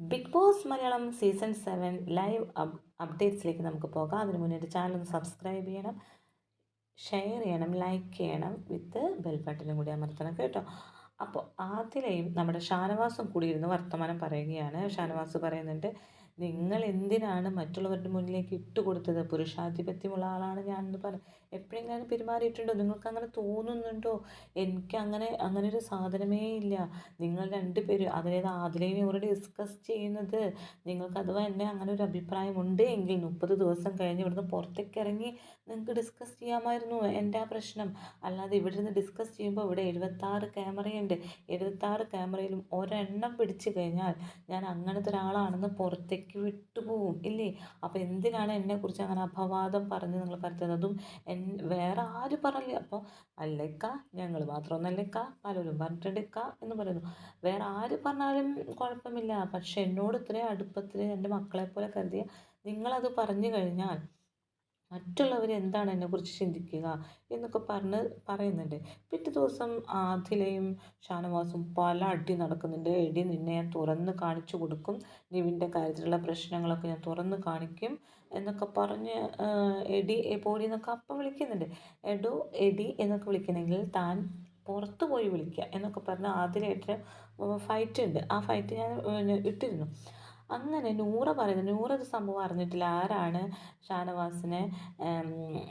Big boss Malayalam season seven live അപ്ഡേറ്റ്സിലേക്ക് നമുക്ക് പോകാം. അതിന് മുന്നേ ചാനൽ ഒന്ന് സബ്സ്ക്രൈബ് ചെയ്യണം ഷെയർ ചെയ്യണം ലൈക്ക് ചെയ്യണം വിത്ത് ബെൽ ബട്ടനും കൂടി അമർത്തണം കേട്ടോ. അപ്പോൾ ആദ്യത്തെയും നമ്മുടെ ഷാനവാസും കൂടി വർത്തമാനം പറയുകയാണ്. ഷാനവാസ് പറയുന്നുണ്ട് നിങ്ങൾ എന്തിനാണ് മറ്റുള്ളവരുടെ മുന്നിലേക്ക് ഇട്ട് ഇട്ടുകൊടുത്തത് പുരുഷാധിപത്യമുള്ള ആളാണ് ഞാൻ എന്ന് പറഞ്ഞു എപ്പോഴെങ്കിലും പെരുമാറിയിട്ടുണ്ടോ? നിങ്ങൾക്ക് അങ്ങനെ തോന്നുന്നുണ്ടോ? എനിക്ക് അങ്ങനെ അങ്ങനെ ഒരു സാധനമേ ഇല്ല. നിങ്ങൾ രണ്ടുപേരും അതായത് ആദ്യം ഇവരോട് ഡിസ്കസ് ചെയ്യുന്നത് നിങ്ങൾക്ക് അഥവാ എന്നെ അങ്ങനെ ഒരു അഭിപ്രായം ഉണ്ട് എങ്കിൽ മുപ്പത് ദിവസം കഴിഞ്ഞ് ഇവിടുന്ന് പുറത്തേക്ക് ഇറങ്ങി നിങ്ങൾക്ക് ഡിസ്കസ് ചെയ്യാമായിരുന്നു എന്റെ ആ പ്രശ്നം. അല്ലാതെ ഇവിടെ നിന്ന് ഡിസ്കസ് ചെയ്യുമ്പോൾ ഇവിടെ എഴുപത്താറ് ക്യാമറയുണ്ട്. എഴുപത്താറ് ക്യാമറയിലും ഒരെണ്ണം പിടിച്ചു കഴിഞ്ഞാൽ ഞാൻ അങ്ങനത്തെ ഒരാളാണെന്ന് പുറത്തേക്ക് ഇടയ്ക്ക് വിട്ടുപോകും ഇല്ലേ? അപ്പോൾ എന്തിനാണ് എന്നെക്കുറിച്ച് അങ്ങനെ അപവാദം പറഞ്ഞ് നിങ്ങൾ പരത്തുന്നത്? അതും എൻ വേറെ ആരും പറഞ്ഞില്ല? അപ്പോൾ അല്ലേക്ക ഞങ്ങൾ മാത്രമൊന്നല്ലേക്ക പലരും പറഞ്ഞിട്ടുണ്ടേക്ക എന്ന് പറയുന്നു. വേറെ ആര് പറഞ്ഞാലും കുഴപ്പമില്ല. പക്ഷെ എന്നോട് ഇത്രയും അടുപ്പത്തിൽ എന്റെ മക്കളെ പോലെ കരുതിയ നിങ്ങളത് പറഞ്ഞു കഴിഞ്ഞാൽ മറ്റുള്ളവർ എന്താണ് എന്നെക്കുറിച്ച് ചിന്തിക്കുക എന്നൊക്കെ പറഞ്ഞ് പറയുന്നുണ്ട്. പിറ്റേ ദിവസം ആദിലയും ഷാനവാസും പല അടി നടക്കുന്നുണ്ട്. എടി നിന്നെ ഞാൻ തുറന്ന് കാണിച്ചു കൊടുക്കും. നിവിന്റെ കാര്യത്തിലുള്ള പ്രശ്നങ്ങളൊക്കെ ഞാൻ തുറന്ന് കാണിക്കും എന്നൊക്കെ പറഞ്ഞ് എടി പോടി എന്നൊക്കെ അപ്പം വിളിക്കുന്നുണ്ട്. എടോ എടി എന്നൊക്കെ വിളിക്കണമെങ്കിൽ താൻ പുറത്ത് പോയി വിളിക്കുക എന്നൊക്കെ പറഞ്ഞ് ആദ്യമായിട്ട് ഫൈറ്റ് ഉണ്ട് ആ ഫൈറ്റ് ഞാൻ ഇട്ടിരുന്നു. അങ്ങനെ നൂറ പറയുന്നത്? നൂറ സംഭവം അറിഞ്ഞിട്ടില്ല. ആരാണ് ഷാനവാസിനെ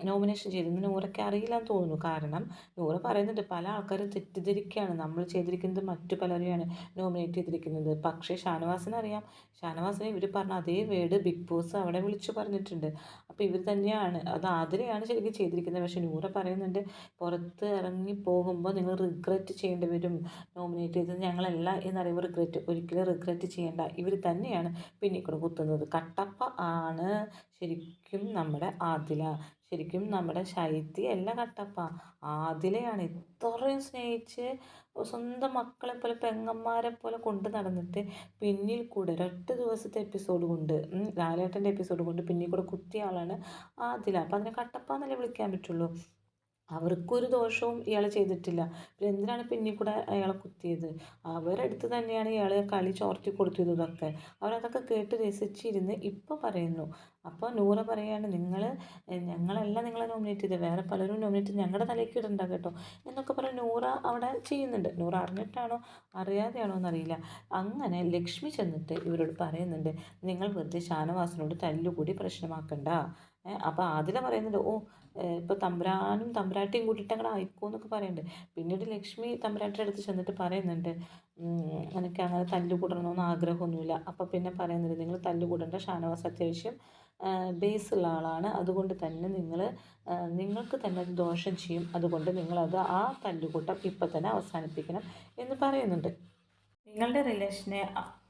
നോമിനേഷൻ ചെയ്തത് നൂറയ്ക്ക് അറിയില്ലെന്ന് തോന്നുന്നു. കാരണം നൂറ പറയുന്നുണ്ട് പല ആൾക്കാരും തെറ്റിദ്ധരിക്കുകയാണ്. നമ്മൾ ചെയ്തിരിക്കുന്നത് മറ്റു പലരെയാണ് നോമിനേറ്റ് ചെയ്തിരിക്കുന്നത്. പക്ഷേ ഷാനവാസിനെ അറിയാം ഷാനവാസിനെ ഇവർ പറഞ്ഞ അതേ വേർഡ് ബിഗ് ബോസ് അവിടെ വിളിച്ചു പറഞ്ഞിട്ടുണ്ട്. അപ്പോൾ ഇവർ തന്നെയാണ്. അത് ആതിരയാണ് ശരിക്കും ചെയ്തിരിക്കുന്നത്. പക്ഷേ നൂറ പറയുന്നുണ്ട് പുറത്ത് ഇറങ്ങി പോകുമ്പോൾ നിങ്ങൾ റിഗ്രറ്റ് ചെയ്യേണ്ടി വരും. നോമിനേറ്റ് ചെയ്തത് ഞങ്ങളല്ല എന്നറിയുമ്പോൾ റിഗ്രറ്റ് ഒരിക്കലും റിഗ്രറ്റ് ചെയ്യേണ്ട. ഇവർ തന്നെയാണ് പിന്നിൽ കൂടെ കുത്തുന്നത്. കട്ടപ്പ ആണ് ശരിക്കും നമ്മുടെ ആദില. ശരിക്കും നമ്മുടെ ശൈത്യല്ല കട്ടപ്പ. ആദിലയാണ് ഇത്രയും സ്നേഹിച്ച് സ്വന്തം മക്കളെ പോലെ പെങ്ങന്മാരെ പോലെ കൊണ്ട് നടന്നിട്ട് പിന്നിൽ കൂടെ ഒരൊറ്റ ദിവസത്തെ എപ്പിസോഡ് കൊണ്ട് ലാലേട്ടന്റെ എപ്പിസോഡ് കൊണ്ട് പിന്നിൽ കൂടെ കുത്തിയ ആളാണ് ആദില. അപ്പം അതിനെ കട്ടപ്പ എന്നല്ലേ വിളിക്കാൻ പറ്റുള്ളൂ? അവർക്കൊരു ദോഷവും ഇയാൾ ചെയ്തിട്ടില്ല. പിന്നെ എന്തിനാണ് പിന്നിൽ കൂടെ അയാളെ കുത്തിയത്? അവരടുത്ത് തന്നെയാണ് ഇയാൾ കളി ചോർത്തി കൊടുത്തത് ഇതൊക്കെ. അവരതൊക്കെ കേട്ട് രസിച്ചിരുന്ന് ഇപ്പം പറയുന്നു. അപ്പോൾ നൂറ പറയാണ് നിങ്ങൾ ഞങ്ങളല്ല നിങ്ങളെ നോമിനേറ്റ് ചെയ്തത്. വേറെ പലരും നോമിനേറ്റ് ഞങ്ങളുടെ തലയ്ക്ക് ഇടണ്ട കേട്ടോ. എന്നൊക്കെ പറഞ്ഞ് നൂറ അവിടെ ചെയ്യുന്നുണ്ട്. നൂറ അറിഞ്ഞിട്ടാണോ അറിയാതെയാണോ എന്നറിയില്ല. അങ്ങനെ ലക്ഷ്മി ചെന്നിട്ട് ഇവരോട് പറയുന്നുണ്ട് നിങ്ങൾ വെറുതെ ഷാനവാസിനോട് തല്ലുകൂടി പ്രശ്നമാക്കണ്ട. അപ്പോൾ ആദ്യം പറയുന്നുണ്ട് ഓ ഇപ്പോൾ തമ്പുരാനും തമ്പുരാട്ടിയും കൂട്ടിയിട്ട് അങ്ങനെ ആയിക്കോ എന്നൊക്കെ പറയുന്നുണ്ട് പിന്നീട് ലക്ഷ്മി തമ്പുരാട്ടിയുടെ അടുത്ത് ചെന്നിട്ട് പറയുന്നുണ്ട് എനിക്ക് അങ്ങനെ തല്ലുകൂടണമെന്നൊന്നും ആഗ്രഹമൊന്നുമില്ല. അപ്പോൾ പിന്നെ പറയുന്നുണ്ട് നിങ്ങൾ തല്ലുകൂടേണ്ട ഷാനവാസ് അത്യാവശ്യം ബേസുള്ള ആളാണ്. അതുകൊണ്ട് തന്നെ നിങ്ങൾ നിങ്ങൾക്ക് തന്നെ അത് ദോഷം ചെയ്യും. അതുകൊണ്ട് നിങ്ങളത് ആ തല്ലുകൂട്ടം ഇപ്പം തന്നെ അവസാനിപ്പിക്കണം എന്ന് പറയുന്നുണ്ട്. നിങ്ങളുടെ റിലേഷനെ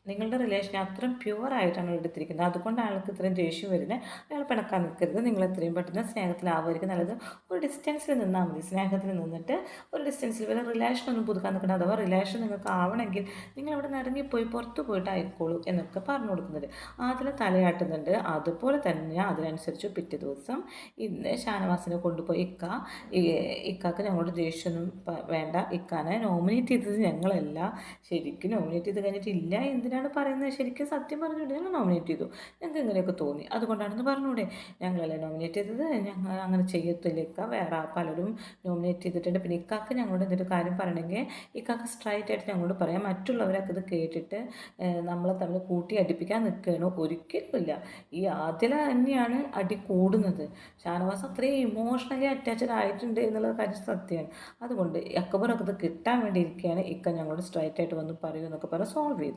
നിങ്ങളുടെ റിലേഷൻ അത്രയും പ്യുവർ ആയിട്ടാണ് എടുത്തിരിക്കുന്നത്. അതുകൊണ്ട് അയാൾക്ക് ഇത്രയും ദേഷ്യം വരുന്നത് അയാൾ പിണക്കാൻ നിൽക്കരുത്. നിങ്ങൾ എത്രയും പെട്ടെന്ന് സ്നേഹത്തിലാവുമായിരിക്കും നല്ലത്. ഒരു ഡിസ്റ്റൻസിൽ നിന്നാൽ മതി. സ്നേഹത്തിൽ നിന്നിട്ട് ഒരു ഡിസ്റ്റൻസിൽ വരെ റിലേഷൻ ഒന്നും പുതുക്കാൻ നിൽക്കണം അഥവാ റിലേഷൻ നിങ്ങൾക്ക് ആവണമെങ്കിൽ നിങ്ങൾ ഇവിടെ നിന്ന് ഇറങ്ങിപ്പോയി പുറത്ത് പോയിട്ട് ആയിക്കോളൂ എന്നൊക്കെ പറഞ്ഞു കൊടുക്കുന്നത്. അതിൽ തലയാട്ടുന്നുണ്ട്. അതുപോലെ തന്നെ അതിനനുസരിച്ച് പിറ്റേ ദിവസം ഇന്ന് ഷാനവാസിനെ കൊണ്ടുപോയി ഇക്ക. ഇക്കാക്ക് ഞങ്ങളോട് ദേഷ്യമൊന്നും വേണ്ട. ഇക്കാനെ നോമിനേറ്റ് ചെയ്തത് ഞങ്ങളല്ല. ശരിക്കും നോമിനേറ്റ് ചെയ്ത് കഴിഞ്ഞിട്ടില്ല എന്തിനാണ് എന്തിനാണ് പറയുന്നത്? ശരിക്കും സത്യം പറഞ്ഞുകൊണ്ട് ഞങ്ങൾ നോമിനേറ്റ് ചെയ്തു. ഞങ്ങൾക്ക് ഇങ്ങനെയൊക്കെ തോന്നി. അതുകൊണ്ടാണെന്ന് പറഞ്ഞൂടെ? ഞങ്ങളല്ലേ നോമിനേറ്റ് ചെയ്തത്? ഞങ്ങൾ അങ്ങനെ ചെയ്യത്തില്ല. ഇക്ക വേറെ പലരും നോമിനേറ്റ് ചെയ്തിട്ടുണ്ട്. പിന്നെ ഇക്കാക്ക് ഞങ്ങളോട് എന്തൊരു കാര്യം പറയണമെങ്കിൽ ഇക്കാക്ക് സ്ട്രൈറ്റ് ആയിട്ട് ഞങ്ങളോട് പറയാം. മറ്റുള്ളവരൊക്കെ ഇത് കേട്ടിട്ട് നമ്മളെ തമ്മിൽ കൂട്ടി അടിപ്പിക്കാൻ നിൽക്കുകയാണോ. ഒരിക്കലുമില്ല ഈ ആദ്യം തന്നെയാണ് അടി കൂടുന്നത്. ഷാനവാസ് അത്രയും ഇമോഷണലി അറ്റാച്ച്ഡ് ആയിട്ടുണ്ട് എന്നുള്ള കാര്യം സത്യമാണ്. അതുകൊണ്ട് അക്കബറൊക്കെ ഇത് കിട്ടാൻ വേണ്ടി ഇരിക്കുകയാണ്. ഇക്ക ഞങ്ങളോട് സ്ട്രൈറ്റ് ആയിട്ട് വന്ന് പറയൂ എന്നൊക്കെ പറഞ്ഞ് സോൾവ് ചെയ്തു.